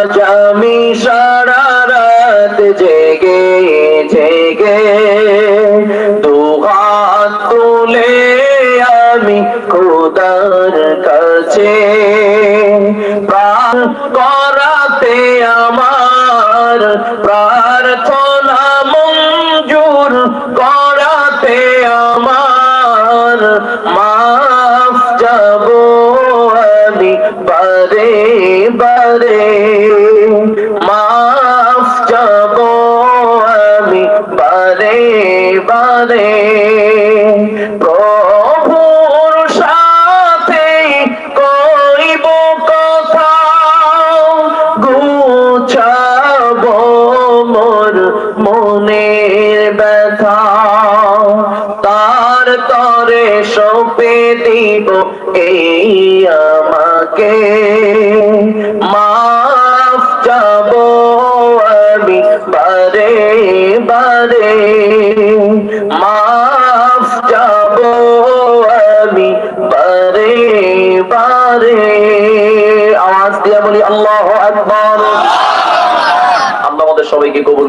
আজ আমি সারা রাত জেগে জেগে। দুহাত তুলে আমি খোদার কাছে প্রাণ করাতে আমার প্রার্থনা মঞ্জুর করাতে আমার। মাফ যাব আমি বারে বারে মাফ যাব আমি বারে বারে। সাথে কথা, গুছাব মোর মনের ব্যথা। তার এই আমাকে। বারে বারে মাফ যাব আমি বারে বারে। আওয়াজ দিয়া বলি, আল্লাহ একবার আল্লাহ আমাদের সবাইকে কবুল